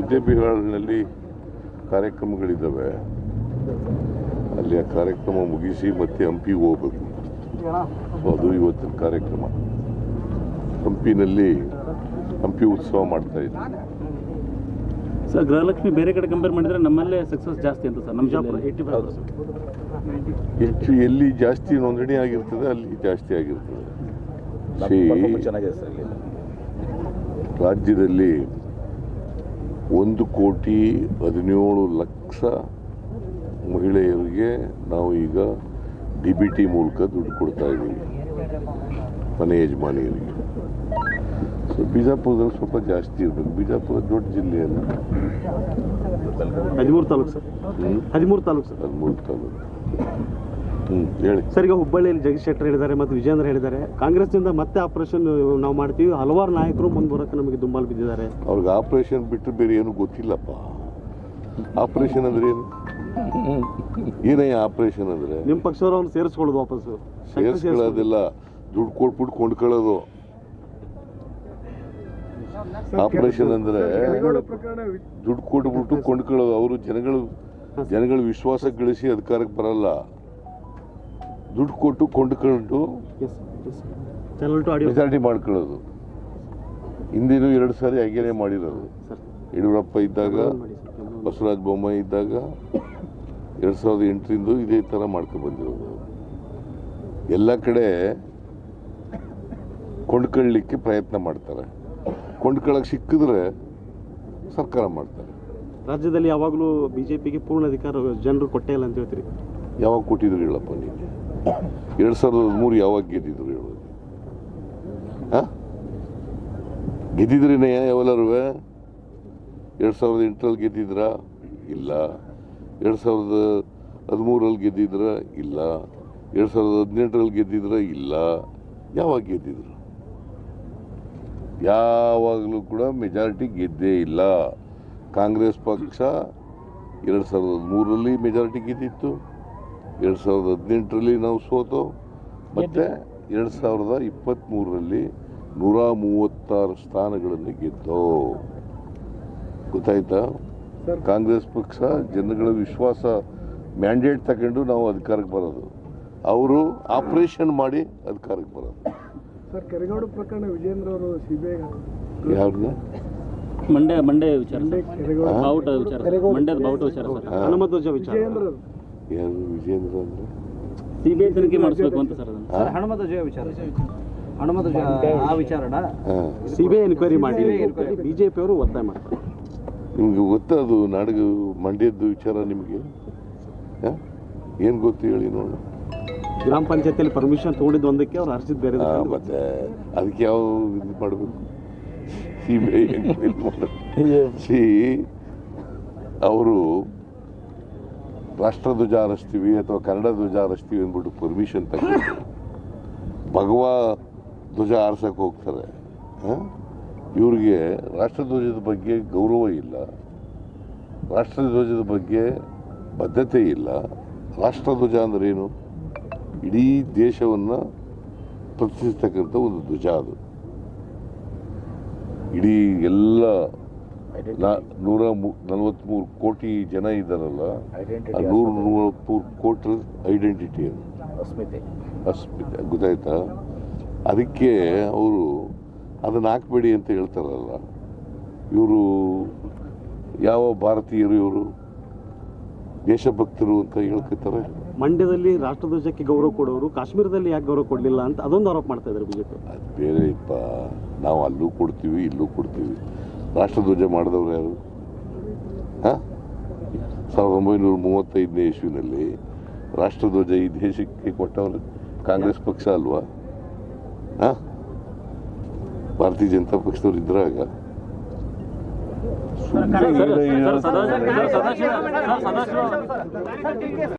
ಮುದ್ದೆಬಿಹಾಳಿನಲ್ಲಿ ಕಾರ್ಯಕ್ರಮಗಳಿದ್ದಾವೆ. ಅಲ್ಲಿ ಆ ಕಾರ್ಯಕ್ರಮ ಮುಗಿಸಿ ಮತ್ತೆ ಹಂಪಿಗೆ ಹೋಗ್ಬೇಕು. ಸೊ ಅದು ಇವತ್ತಿನ ಕಾರ್ಯಕ್ರಮ. ಹಂಪಿನಲ್ಲಿ ಹಂಪಿ ಉತ್ಸವ ಮಾಡ್ತಾ ಇದ್ದೀವಿ ಸರ್ ಗೃಹಲಕ್ಷ್ಮಿ ಬೇರೆ ಕಡೆ ಕಂಪೇರ್ ಮಾಡಿದ್ರೆ ನಮ್ಮಲ್ಲೇ ಸಕ್ಸಸ್ ಜಾಸ್ತಿ ಅಂತ ಸರ್ ನಮ್ಮ ಏಯ್ಟಿ ಹೆಚ್ಚು ಎಲ್ಲಿ ಜಾಸ್ತಿ ನೋಂದಣಿ ಆಗಿರ್ತದೆ ಅಲ್ಲಿ ಜಾಸ್ತಿ ಆಗಿರ್ತದೆ. ಚೆನ್ನಾಗಿದೆ ಸರ್ ಇಲ್ಲಿ ರಾಜ್ಯದಲ್ಲಿ ಒಂದು ಕೋಟಿ ಹದಿನೇಳು ಲಕ್ಷ ಮಹಿಳೆಯರಿಗೆ ನಾವು ಈಗ ಡಿ ಬಿ ಟಿ ಮೂಲಕ ದುಡ್ಡು ಕೊಡ್ತಾ ಇದ್ದೀವಿ. ಮನೆ ಯಜಮಾನಿಯರಿಗೆ ಸೊ ಬಿಜಾಪುರದಲ್ಲಿ ಸ್ವಲ್ಪ ಜಾಸ್ತಿ ಇರಬೇಕು. ಬಿಜಾಪುರ ದೊಡ್ಡ ಜಿಲ್ಲೆ ಅಲ್ಲ. ಹದಿಮೂರು ತಾಲೂಕು ಸರ್? ಹದಿಮೂರು ತಾಲೂಕು ಸರ್. ಹದಿಮೂರು ತಾಲೂಕು. ಹೇಳಿ. ಸರ್ ಈಗ ಹುಬ್ಬಳ್ಳಿಯಲ್ಲಿ ಜಗದೀಶ್ ಶೆಟ್ಟರ್ ಹೇಳಿದ್ದಾರೆ ಮತ್ತು ವಿಜೇಂದ್ರ ಹೇಳಿದ್ದಾರೆ. ಕಾಂಗ್ರೆಸ್ನಿಂದ ಮತ್ತೆ ಆಪರೇಷನ್ ನಾವು ಮಾಡ್ತೀವಿ. ಹಲವಾರು ನಾಯಕರು ಮುಂದೆ ನಮಗೆ ದುಂಬಾಲು ಬಿದ್ದಿದ್ದಾರೆ. ಅವ್ರಿಗೆ ಆಪರೇಷನ್ ಬಿಟ್ಟರೆ ಬೇರೆ ಏನು ಗೊತ್ತಿಲ್ಲಪ್ಪ. ಆಪರೇಷನ್ ಅಂದ್ರೆ ಏನು? ಏನಯ್ಯ ಆಪರೇಷನ್ ಅಂದ್ರೆ? ನಿಮ್ಮ ಪಕ್ಷದವ್ರವ್ನು ಸೇರಿಸ್ಕೊಳ್ಳೋದು ವಾಪಸ್ಸು ಸೇರಿಸ್ಕೊಳ್ಳೋದಿಲ್ಲ. ದುಡ್ಡು ಕೊಟ್ಬಿಟ್ಟು ಕೊಂಡ್ಕೊಳ್ಳೋದು. ಆಪರೇಷನ್ ಅಂದ್ರೆ ದುಡ್ಡು ಕೊಟ್ಬಿಟ್ಟು ಕೊಂಡ್ಕೊಳ್ಳೋದು. ಅವರು ಜನಗಳು ಜನಗಳ ವಿಶ್ವಾಸ ಗಳಿಸಿ ಅಧಿಕಾರಕ್ಕೆ ಬರಲ್ಲ. ದುಡ್ಡು ಕೊಟ್ಟು ಕೊಂಡ್ಕೊಂಡು ಮೆಜಾರಿಟಿ ಮಾಡ್ಕೊಳ್ಳೋದು. ಹಿಂದಿನ ಎರಡು ಸಾರಿ ಹಾಗೇನೆ ಮಾಡಿರೋದು. ಯಡಿಯೂರಪ್ಪ ಇದ್ದಾಗ ಬಸವರಾಜ ಬೊಮ್ಮಾಯಿ ಇದ್ದಾಗ ಎರಡು ಸಾವಿರದ ಎಂಟರಿಂದ ಇದೇ ಥರ ಮಾಡ್ಕೊಂಡು ಬಂದಿರೋದು. ಎಲ್ಲ ಕಡೆ ಕೊಂಡ್ಕೊಳ್ಳಿಕ್ಕೆ ಪ್ರಯತ್ನ ಮಾಡ್ತಾರೆ. ಕೊಂಡ್ಕೊಳ್ಳೋಕೆ ಸಿಕ್ಕಿದ್ರೆ ಸರ್ಕಾರ ಮಾಡ್ತಾರೆ. ರಾಜ್ಯದಲ್ಲಿ ಯಾವಾಗಲೂ ಬಿಜೆಪಿಗೆ ಪೂರ್ಣ ಅಧಿಕಾರ ಜನರು ಕೊಟ್ಟೇ ಇಲ್ಲ ಅಂತ ಹೇಳ್ತೀರಿ. ಯಾವಾಗ ಕೊಟ್ಟಿದ್ರು ಹೇಳಪ್ಪ ನೀನು? ಎರಡು ಸಾವಿರದ ಹದಿಮೂರು ಯಾವಾಗ ಗೆದ್ದಿದ್ರು ಹೇಳೋದು ಹಾಂ? ಗೆದ್ದಿದ್ರೇನೆ ಯಾವೆಲ್ಲರೂ? ಎರಡು ಸಾವಿರದ ಎಂಟರಲ್ಲಿ ಗೆದ್ದಿದ್ರಾ? ಇಲ್ಲ. ಎರಡು ಸಾವಿರದ ಹದಿಮೂರಲ್ಲಿ ಗೆದ್ದಿದ್ರ? ಇಲ್ಲ. ಎರಡು ಸಾವಿರದ ಹದಿನೆಂಟರಲ್ಲಿ ಗೆದ್ದಿದ್ರ? ಇಲ್ಲ. ಯಾವಾಗ ಗೆದ್ದಿದ್ರು? ಯಾವಾಗಲೂ ಕೂಡ ಮೆಜಾರಿಟಿ ಗೆದ್ದೇ ಇಲ್ಲ. ಕಾಂಗ್ರೆಸ್ ಪಕ್ಷ ಎರಡು ಸಾವಿರದ ಹದಿಮೂರರಲ್ಲಿ ಮೆಜಾರಿಟಿ ಗೆದ್ದಿತ್ತು. ಎರಡು ಸಾವಿರದ ಹದಿನೆಂಟರಲ್ಲಿ ನಾವು ಸೋತು. ಮತ್ತು ಎರಡು ಸಾವಿರದ ಇಪ್ಪತ್ತ್ಮೂರರಲ್ಲಿ ನೂರ ಮೂವತ್ತಾರು ಸ್ಥಾನಗಳನ್ನು ಗೆದ್ದೋ. ಗೊತ್ತಾಯ್ತಾ? ಕಾಂಗ್ರೆಸ್ ಪಕ್ಷ ಜನಗಳ ವಿಶ್ವಾಸ ಮ್ಯಾಂಡೇಟ್ ತಗೊಂಡು ನಾವು ಅಧಿಕಾರಕ್ಕೆ ಬರೋದು. ಅವರು ಆಪರೇಷನ್ ಮಾಡಿ ಅಧಿಕಾರಕ್ಕೆ ಬರೋದು. ಸರ್ ಕೆರೆಗೌಡ ಪ್ರಕರಣ ವಿಜೇಂದ್ರ ಅವರು ಸಿಬಿಐ ಯಾರನ್ನ ಮಂಡ್ಯ ಮಂಡ್ಯ ವಿಚಾರ ಸರ್. ಕೆರೆಗೋಡು. ಬಾವುಟ ವಿಚಾರ. ಮಂಡ್ಯದ ಬಾವುಟ ವಿಚಾರ ಸರ್. ಹನುಮಧ್ವಜ ವಿಚಾರ. ವಿಜೇಂದ್ರ ಯಾರು ವಿಜೇಂದ್ರ ಅಂದರೆ? ಸಿಬಿಐ ತನಿಖೆ ಮಾಡಿಸ್ಬೇಕು ಅಂತ ಸರ್ ಅದನ್ನು. ಹನುಮತ ಜಯ ವಿಚಾರ. ಹನುಮಂತ ಜಯ ಆ ವಿಚಾರನ ಹಾಂ. ಸಿಬಿಐ ಎನ್ಕ್ವೈರಿ ಮಾಡಿ ಬಿಜೆಪಿ ಅವರು ಒತ್ತಾಯ ಮಾಡ್ತಾರೆ. ನಿಮಗೆ ಗೊತ್ತದು ನಾಡಿಗೆ ಮಂಡ್ಯದ್ದು ವಿಚಾರ ನಿಮಗೆ? ಹಾಂ? ಏನು ಗೊತ್ತು ಹೇಳಿ ನೋಡು. ಗ್ರಾಮ ಪಂಚಾಯತಿಯಲ್ಲಿ ಪರ್ಮಿಷನ್ ತಗೊಂಡಿದ್ದು ಒಂದಕ್ಕೆ ಅವ್ರು ಹರ್ಸಿದ್ ಬೇರೆ ಮತ್ತೆ ಅದಕ್ಕೆ ಯಾವ ಇದು ಮಾಡಬೇಕು? ಸಿ ಬಿ ಐ ಸಿ ಅವರು ರಾಷ್ಟ್ರಧ್ವಜ ಹಾರಿಸ್ತೀವಿ ಅಥವಾ ಕನ್ನಡ ಧ್ವಜ ಹಾರಿಸ್ತೀವಿ ಅಂದ್ಬಿಟ್ಟು ಪರ್ಮಿಷನ್ ತಗೊಂಡು ಭಗವ ಧ್ವಜ ಹಾರ್ಸಕ್ಕೆ ಹೋಗ್ತಾರೆ? ಇವ್ರಿಗೆ ರಾಷ್ಟ್ರಧ್ವಜದ ಬಗ್ಗೆ ಗೌರವ ಇಲ್ಲ. ರಾಷ್ಟ್ರಧ್ವಜದ ಬಗ್ಗೆ ಬದ್ಧತೆ ಇಲ್ಲ. ರಾಷ್ಟ್ರಧ್ವಜ ಅಂದ್ರೆ ಏನು? ಇಡೀ ದೇಶವನ್ನು ಪ್ರತಿನಿಧಿಸ್ತಕ್ಕಂಥ ಒಂದು ಧ್ವಜ ಅದು. ಇಡೀ ಎಲ್ಲ ನೂರ ಮು- ನಲವತ್ತ್ಮೂರು ಕೋಟಿ ಜನ ಇದ್ದಾರಲ್ಲ ನೂರ ನಲವತ್ಮೂರು ಕೋಟಿ ಐಡೆಂಟಿಟಿ ಅದು. ಅಸ್ಮಿತೆ. ಅಸ್ಮಿತೆ ಗೊತ್ತಾಯ್ತಾ? ಅದಕ್ಕೆ ಅವರು ಅದನ್ನು ಹಾಕ್ಬೇಡಿ ಅಂತ ಹೇಳ್ತಾರಲ್ಲ ಇವರು ಯಾವ ಭಾರತೀಯರು ಇವರು? ದೇಶಭಕ್ತರು ಅಂತ ಹೇಳ್ಕೊತಾರೆ. ಮಂಡ್ಯದಲ್ಲಿ ರಾಷ್ಟ್ರಧ್ವಜಕ್ಕೆ ಗೌರವ ಕೊಡೋರು ಕಾಶ್ಮೀರದಲ್ಲಿ ಯಾಕೆ ಗೌರವ ಕೊಡಲಿಲ್ಲ ಅಂತ ಅದೊಂದು ಆರೋಪ ಮಾಡ್ತಾ ಇದ್ದಾರೆ ಬಿಜೆಪಿ. ಅದು ಬೇರೆ ಇಪ್ಪ. ನಾವು ಅಲ್ಲೂ ಕೊಡ್ತೀವಿ ಇಲ್ಲೂ ಕೊಡ್ತೀವಿ. ರಾಷ್ಟ್ರಧ್ವಜ ಮಾಡಿದವರು ಯಾರು ಹಾಂ ಸಾವಿರದ ಒಂಬೈನೂರ ಮೂವತ್ತೈದನೇ ಇಸ್ವಿನಲ್ಲಿ ರಾಷ್ಟ್ರಧ್ವಜ ಈ ದೇಶಕ್ಕೆ ಕೊಟ್ಟವರು ಕಾಂಗ್ರೆಸ್ ಪಕ್ಷ ಅಲ್ವಾ ಹಾಂ ಭಾರತೀಯ ಜನತಾ ಪಕ್ಷದವ್ರು ಇದ್ರಾಗ